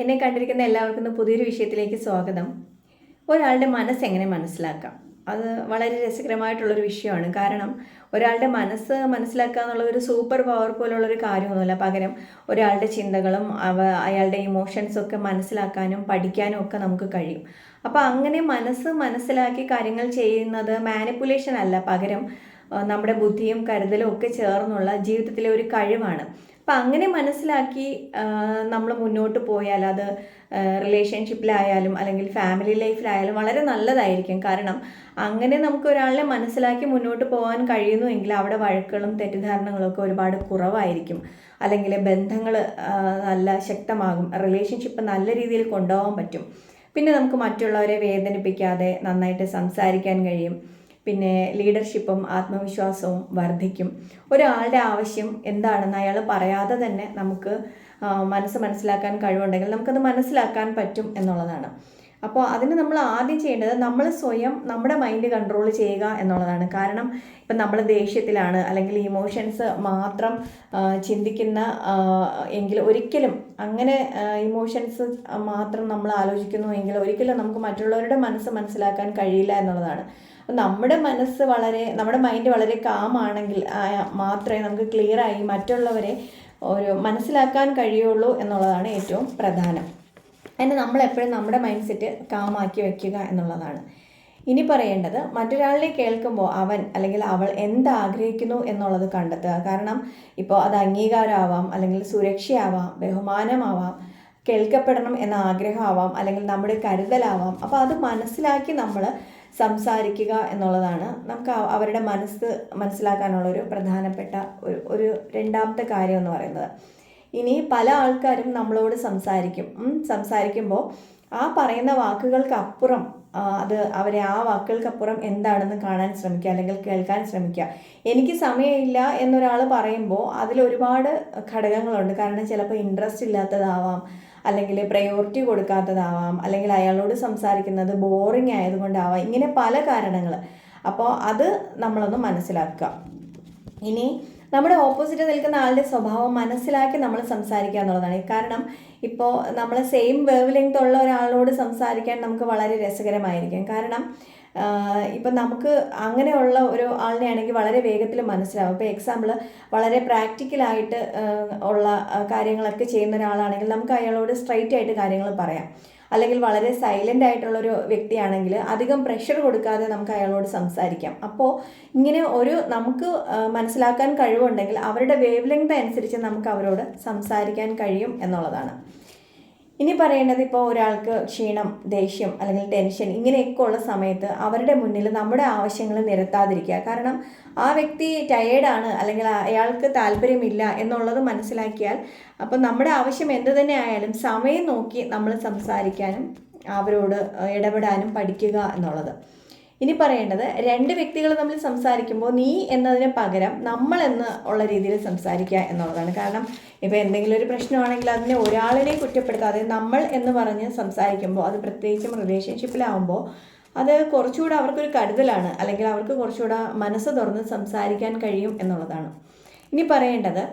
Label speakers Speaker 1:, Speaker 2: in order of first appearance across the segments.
Speaker 1: എന്നെ കണ്ടിരിക്കുന്ന എല്ലാവർക്കും പുതിയൊരു വിഷയത്തിലേക്ക് സ്വാഗതം. ഒരാളുടെ മനസ്സ് എങ്ങനെ മനസ്സിലാക്കാം? അത് വളരെ രസകരമായിട്ടുള്ളൊരു വിഷയമാണ്. കാരണം ഒരാളുടെ മനസ്സ് മനസ്സിലാക്കുക എന്നുള്ള ഒരു സൂപ്പർ പവർ പോലുള്ളൊരു കാര്യമൊന്നുമില്ല. പകരം ഒരാളുടെ ചിന്തകളും അവ അയാളുടെ ഇമോഷൻസൊക്കെ മനസ്സിലാക്കാനും പഠിക്കാനും ഒക്കെ നമുക്ക് കഴിയും. അപ്പോൾ അങ്ങനെ മനസ്സ് മനസ്സിലാക്കി കാര്യങ്ങൾ ചെയ്യുന്നത് മാനിപ്പുലേഷൻ അല്ല. പകരം നമ്മുടെ ബുദ്ധിയും കരുതലും ഒക്കെ ചേർന്നുള്ള ജീവിതത്തിലെ ഒരു കഴിവാണ്. അപ്പം അങ്ങനെ മനസ്സിലാക്കി നമ്മൾ മുന്നോട്ട് പോയാൽ അത് റിലേഷൻഷിപ്പിലായാലും അല്ലെങ്കിൽ ഫാമിലി ലൈഫിലായാലും വളരെ നല്ലതായിരിക്കും. കാരണം അങ്ങനെ നമുക്ക് ഒരാളെ മനസ്സിലാക്കി മുന്നോട്ട് പോകാൻ കഴിയുന്നുവെങ്കിൽ അവിടെ വഴക്കുകളും തെറ്റിദ്ധാരണകളൊക്കെ ഒരുപാട് കുറവായിരിക്കും. അല്ലെങ്കിൽ ബന്ധങ്ങൾ നല്ല ശക്തമാകും. റിലേഷൻഷിപ്പ് നല്ല രീതിയിൽ കൊണ്ടുപോകാൻ പറ്റും. പിന്നെ നമുക്ക് മറ്റുള്ളവരെ വേദനിപ്പിക്കാതെ നന്നായിട്ട് സംസാരിക്കാൻ കഴിയും. പിന്നെ ലീഡർഷിപ്പും ആത്മവിശ്വാസവും വർദ്ധിക്കും. ഒരാളുടെ ആവശ്യം എന്താണെന്ന് അയാൾ പറയാതെ തന്നെ നമുക്ക് മനസ്സ് മനസ്സിലാക്കാൻ കഴിവുണ്ടെങ്കിൽ നമുക്കത് മനസ്സിലാക്കാൻ പറ്റും എന്നുള്ളതാണ്. അപ്പോൾ അതിന് നമ്മൾ ആദ്യം ചെയ്യേണ്ടത് നമ്മൾ സ്വയം നമ്മുടെ മൈൻഡ് കൺട്രോൾ ചെയ്യുക എന്നുള്ളതാണ്. കാരണം ഇപ്പം നമ്മൾ ദേഷ്യത്തിലാണ് അല്ലെങ്കിൽ ഇമോഷൻസ് മാത്രം ചിന്തിക്കുന്ന എങ്കിൽ ഒരിക്കലും അങ്ങനെ ഇമോഷൻസ് മാത്രം നമ്മൾ ആലോചിക്കുന്നു എങ്കിൽ ഒരിക്കലും നമുക്ക് മറ്റുള്ളവരുടെ മനസ്സ് മനസ്സിലാക്കാൻ കഴിയില്ല എന്നുള്ളതാണ്. അപ്പം നമ്മുടെ മനസ്സ് വളരെ നമ്മുടെ മൈൻഡ് വളരെ കാം ആണെങ്കിൽ മാത്രമേ നമുക്ക് ക്ലിയറായി മറ്റുള്ളവരെ ഒരു മനസ്സിലാക്കാൻ കഴിയുള്ളൂ എന്നുള്ളതാണ് ഏറ്റവും പ്രധാനം. അതിന് നമ്മളെപ്പോഴും നമ്മുടെ മൈൻഡ് സെറ്റ് കാമാക്കി വയ്ക്കുക എന്നുള്ളതാണ്. ഇനി പറയേണ്ടത് മറ്റൊരാളിനെ കേൾക്കുമ്പോൾ അവൻ അല്ലെങ്കിൽ അവൾ എന്താഗ്രഹിക്കുന്നു എന്നുള്ളത് കണ്ടെത്തുക. കാരണം ഇപ്പോൾ അത് അംഗീകാരമാവാം അല്ലെങ്കിൽ സുരക്ഷയാവാം ബഹുമാനമാവാം കേൾക്കപ്പെടണം എന്ന ആഗ്രഹമാവാം അല്ലെങ്കിൽ നമ്മുടെ കരുതലാവാം. അപ്പോൾ അത് മനസ്സിലാക്കി നമ്മൾ സംസാരിക്കുക എന്നുള്ളതാണ് നമുക്ക് അവരുടെ മനസ്സ് മനസ്സിലാക്കാനുള്ള ഒരു പ്രധാനപ്പെട്ട ഒരു ഒരു രണ്ടാമത്തെ കാര്യം എന്ന് പറയുന്നത്. ഇനി പല ആൾക്കാരും നമ്മളോട് സംസാരിക്കും. സംസാരിക്കുമ്പോൾ ആ പറയുന്ന വാക്കുകൾക്കപ്പുറം അത് അവരെ ആ വാക്കുകൾക്കപ്പുറം എന്താണെന്ന് കാണാൻ ശ്രമിക്കുക അല്ലെങ്കിൽ കേൾക്കാൻ ശ്രമിക്കുക. എനിക്ക് സമയമില്ല എന്നൊരാൾ പറയുമ്പോൾ അതിൽ ഒരുപാട് ഘടകങ്ങളുണ്ട്. കാരണം ചിലപ്പോൾ ഇൻട്രസ്റ്റ് ഇല്ലാത്തതാവാം അല്ലെങ്കിൽ പ്രയോറിറ്റി കൊടുക്കാത്തതാവാം അല്ലെങ്കിൽ അയാളോട് സംസാരിക്കുന്നത് ബോറിംഗ് ആയതുകൊണ്ടാവാം. ഇങ്ങനെ പല കാരണങ്ങൾ അപ്പോൾ അത് നമ്മളൊന്ന് മനസ്സിലാക്കുക. ഇനി നമ്മുടെ ഓപ്പോസിറ്റ് നിൽക്കുന്ന ആളുടെ സ്വഭാവം മനസ്സിലാക്കി നമ്മൾ സംസാരിക്കുക എന്നുള്ളതാണ്. കാരണം ഇപ്പോൾ നമ്മൾ സെയിം വേവ് ലെങ്ത് ഉള്ള ഒരാളോട് സംസാരിക്കാൻ നമുക്ക് വളരെ രസകരമായിരിക്കും. കാരണം ഇപ്പം നമുക്ക് അങ്ങനെയുള്ള ഒരു ആളിനെ ആണെങ്കിൽ വളരെ വേഗത്തിൽ മനസ്സിലാവും. ഇപ്പോൾ എക്സാമ്പിൾ വളരെ പ്രാക്ടിക്കലായിട്ട് ഉള്ള കാര്യങ്ങളൊക്കെ ചെയ്യുന്ന ഒരാളാണെങ്കിൽ നമുക്ക് അയാളോട് സ്ട്രൈറ്റ് ആയിട്ട് കാര്യങ്ങൾ പറയാം. അല്ലെങ്കിൽ വളരെ സൈലന്റ് ആയിട്ടുള്ളൊരു വ്യക്തിയാണെങ്കിൽ അധികം പ്രഷർ കൊടുക്കാതെ നമുക്ക് അയാളോട് സംസാരിക്കാം. അപ്പോൾ ഇങ്ങനെ ഒരു നമുക്ക് മനസ്സിലാക്കാൻ കഴിവുണ്ടെങ്കിൽ അവരുടെ വേവ് ലെങ്ത് അനുസരിച്ച് നമുക്ക് അവരോട് സംസാരിക്കാൻ കഴിയും എന്നുള്ളതാണ്. ഇനി പറയേണ്ടത് ഇപ്പോൾ ഒരാൾക്ക് ക്ഷീണം ദേഷ്യം അല്ലെങ്കിൽ ടെൻഷൻ ഇങ്ങനെയൊക്കെ ഉള്ള സമയത്ത് അവരുടെ മുന്നിൽ നമ്മുടെ ആവശ്യങ്ങൾ നിരത്താതിരിക്കുക. കാരണം ആ വ്യക്തി ടയേർഡാണ് അല്ലെങ്കിൽ അയാൾക്ക് താല്പര്യമില്ല എന്നുള്ളത് മനസ്സിലാക്കിയാൽ അപ്പം നമ്മുടെ ആവശ്യം എന്ത് തന്നെ ആയാലും സമയം നോക്കി നമ്മൾ സംസാരിക്കാനും അവരോട് ഇടപെടാനും പഠിക്കുക എന്നുള്ളത്. ഇനി പറയേണ്ടത് രണ്ട് വ്യക്തികൾ തമ്മിൽ സംസാരിക്കുമ്പോൾ നീ എന്നതിന് പകരം നമ്മൾ എന്ന് ഉള്ള രീതിയിൽ സംസാരിക്കുക എന്നുള്ളതാണ്. കാരണം ഇപ്പോൾ എന്തെങ്കിലും ഒരു പ്രശ്നമാണെങ്കിൽ അതിനെ ഒരാളിനെ കുറ്റപ്പെടുത്താതെ നമ്മൾ എന്ന് പറഞ്ഞ് സംസാരിക്കുമ്പോൾ അത് പ്രത്യേകിച്ചും റിലേഷൻഷിപ്പിലാവുമ്പോൾ അത് കുറച്ചുകൂടെ അവർക്കൊരു കരുതലാണ്. അല്ലെങ്കിൽ അവർക്ക് കുറച്ചുകൂടെ മനസ്സ് തുറന്ന് സംസാരിക്കാൻ കഴിയും എന്നുള്ളതാണ്. ഇനി പറയേണ്ടത്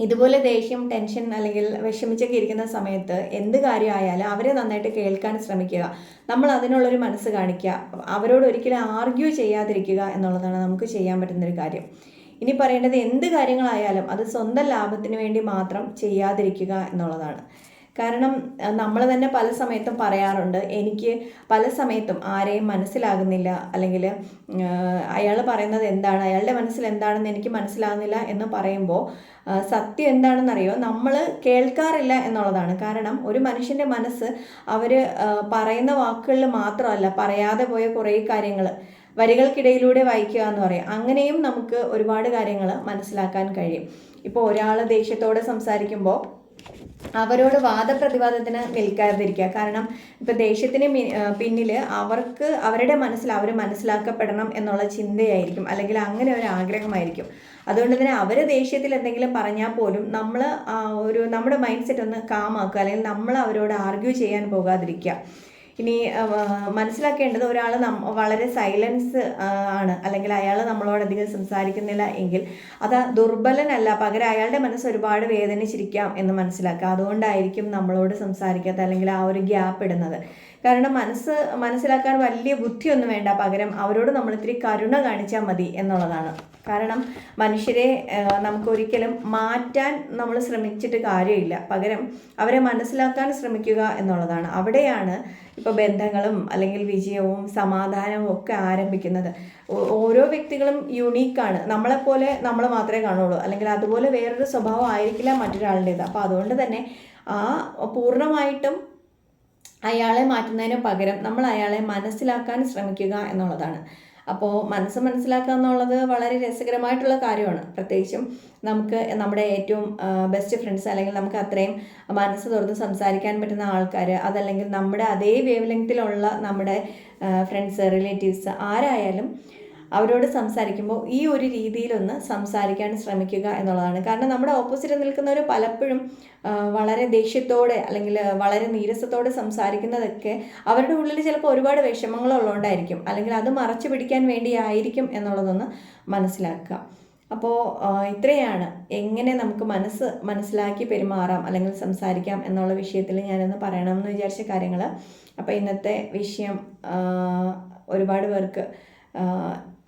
Speaker 1: ഇതുപോലെ ദേഷ്യം ടെൻഷൻ അല്ലെങ്കിൽ വിഷമിച്ചൊക്കെ ഇരിക്കുന്ന സമയത്ത് എന്ത് കാര്യമായാലും അവരെ നന്നായിട്ട് കേൾക്കാൻ ശ്രമിക്കുക. നമ്മൾ അതിനുള്ളൊരു മനസ്സ് കാണിക്കുക. അവരോട് ഒരിക്കലും ആർഗ്യൂ ചെയ്യാതിരിക്കുക എന്നുള്ളതാണ് നമുക്ക് ചെയ്യാൻ പറ്റുന്നൊരു കാര്യം. ഇനി പറയേണ്ടത് എന്ത് കാര്യങ്ങളായാലും അത് സ്വന്തം ലാഭത്തിന് വേണ്ടി മാത്രം ചെയ്യാതിരിക്കുക എന്നുള്ളതാണ്. കാരണം നമ്മൾ തന്നെ പല സമയത്തും പറയാറുണ്ട് എനിക്ക് പല സമയത്തും ആരെയും മനസ്സിലാകുന്നില്ല അല്ലെങ്കിൽ അയാൾ പറയുന്നത് എന്താണ് അയാളുടെ മനസ്സിൽ എന്താണെന്ന് എനിക്ക് മനസ്സിലാകുന്നില്ല എന്ന് പറയുമ്പോൾ സത്യം എന്താണെന്നറിയോ നമ്മൾ കേൾക്കാറില്ല എന്നുള്ളതാണ്. കാരണം ഒരു മനുഷ്യന്റെ മനസ്സ് അവർ പറയുന്ന വാക്കുകളിൽ മാത്രമല്ല പറയാതെ പോയ കുറേ കാര്യങ്ങൾ വരികൾക്കിടയിലൂടെ വായിക്കുക എന്ന് പറയും. അങ്ങനെയും നമുക്ക് ഒരുപാട് കാര്യങ്ങൾ മനസ്സിലാക്കാൻ കഴിയും. ഇപ്പോൾ ഒരാൾ ദേഷ്യത്തോടെ സംസാരിക്കുമ്പോൾ അവരോട് വാദപ്രതിവാദത്തിന് നിൽക്കാതിരിക്കുക. കാരണം ഇപ്പം ദേഷ്യത്തിന് പിന്നിൽ അവർക്ക് അവരുടെ മനസ്സിൽ അവർ മനസ്സിലാക്കപ്പെടണം എന്നുള്ള ചിന്തയായിരിക്കും. അല്ലെങ്കിൽ അങ്ങനെ ഒരു ആഗ്രഹമായിരിക്കും. അതുകൊണ്ട് തന്നെ അവർ ദേഷ്യത്തിൽ എന്തെങ്കിലും പറഞ്ഞാൽ പോലും നമ്മൾ ഒരു നമ്മുടെ മൈൻഡ് സെറ്റ് ഒന്ന് കാമാക്കുക അല്ലെങ്കിൽ നമ്മൾ അവരോട് ആർഗ്യൂ ചെയ്യാൻ പോകാതിരിക്കുക. ഇനി മനസ്സിലാക്കേണ്ടത് ഒരാൾ വളരെ സൈലൻസ് ആണ്. അല്ലെങ്കിൽ അയാൾ നമ്മളോട് അധികം സംസാരിക്കുന്നില്ല എങ്കിൽ അത് ദുർബലനല്ല. പകരം അയാളുടെ മനസ്സ് ഒരുപാട് വേദനിച്ചിരിക്കാം എന്ന് മനസ്സിലാക്കുക. അതുകൊണ്ടായിരിക്കും നമ്മളോട് സംസാരിക്കാത്ത അല്ലെങ്കിൽ ആ ഒരു ഗ്യാപ്പ് ഇടുന്നത്. കാരണം മനസ്സ് മനസ്സിലാക്കാൻ വലിയ ബുദ്ധിയൊന്നും വേണ്ട. പകരം അവരോട് നമ്മൾ ഇത്തിരി കരുണ കാണിച്ചാൽ മതി എന്നുള്ളതാണ്. കാരണം മനുഷ്യരെ നമുക്ക് നമുക്കൊരിക്കലും മാറ്റാൻ നമ്മൾ ശ്രമിച്ചിട്ട് കാര്യമില്ല. പകരം അവരെ മനസ്സിലാക്കാൻ ശ്രമിക്കുക എന്നുള്ളതാണ്. അവിടെയാണ് ഇപ്പോൾ ബന്ധങ്ങളും അല്ലെങ്കിൽ വിജയവും സമാധാനവും ഒക്കെ ആരംഭിക്കുന്നത്. ഓരോ വ്യക്തികളും യുണീക്കാണ്. നമ്മളെപ്പോലെ നമ്മൾ മാത്രമേ കാണുള്ളൂ. അല്ലെങ്കിൽ അതുപോലെ വേറൊരു സ്വഭാവം ആയിരിക്കില്ല മറ്റൊരാളുടേത്. അപ്പോൾ അതുകൊണ്ട് തന്നെ ആ പൂർണമായിട്ടും അയാളെ മാറ്റുന്നതിന് പകരം നമ്മൾ അയാളെ മനസ്സിലാക്കാൻ ശ്രമിക്കുക എന്നുള്ളതാണ്. അപ്പോൾ മനസ്സ് മനസ്സിലാക്കുക എന്നുള്ളത് വളരെ രസകരമായിട്ടുള്ള കാര്യമാണ്. പ്രത്യേകിച്ചും നമുക്ക് നമ്മുടെ ഏറ്റവും ബെസ്റ്റ് ഫ്രണ്ട്സ് അല്ലെങ്കിൽ നമുക്ക് അത്രയും മനസ്സ് തുറന്ന് സംസാരിക്കാൻ പറ്റുന്ന ആൾക്കാർ അതല്ലെങ്കിൽ നമ്മുടെ അതേ വേവ് ലെങ്തിലുള്ള നമ്മുടെ ഫ്രണ്ട്സ് റിലേറ്റീവ്സ് ആരായാലും അവരോട് സംസാരിക്കുമ്പോൾ ഈ ഒരു രീതിയിലൊന്ന് സംസാരിക്കാൻ ശ്രമിക്കുക എന്നുള്ളതാണ്. കാരണം നമ്മുടെ ഓപ്പോസിറ്റ് നിൽക്കുന്നവർ പലപ്പോഴും വളരെ ദേഷ്യത്തോടെ അല്ലെങ്കിൽ വളരെ നീരസത്തോടെ സംസാരിക്കുന്നതൊക്കെ അവരുടെ ഉള്ളിൽ ചിലപ്പോൾ ഒരുപാട് വിഷമങ്ങളുള്ളതുകൊണ്ടായിരിക്കും അല്ലെങ്കിൽ അത് മറച്ചു പിടിക്കാൻ വേണ്ടിയായിരിക്കും എന്നുള്ളതൊന്ന് മനസ്സിലാക്കുക. അപ്പോൾ ഇത്രയാണ്. എങ്ങനെ നമുക്ക് മനസ്സ് മനസ്സിലാക്കി പെരുമാറാം അല്ലെങ്കിൽ സംസാരിക്കാം എന്നുള്ള വിഷയത്തിൽ ഞാനൊന്ന് പറയണമെന്ന് വിചാരിച്ച കാര്യങ്ങൾ. അപ്പോൾ ഇന്നത്തെ വിഷയം ഒരുപാട് പേർക്ക്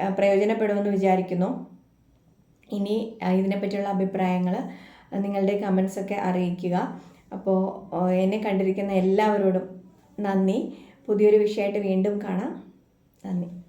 Speaker 1: പ്രയോജനപ്പെടുമെന്ന് വിചാരിക്കുന്നു. ഇനി ഇതിനെപ്പറ്റിയുള്ള അഭിപ്രായങ്ങൾ നിങ്ങളുടെ കമൻസൊക്കെ അറിയിക്കുക. അപ്പോൾ എന്നെ കണ്ടിരിക്കുന്ന എല്ലാവരോടും നന്ദി. പുതിയൊരു വിഷയമായിട്ട് വീണ്ടും കാണാം. നന്ദി.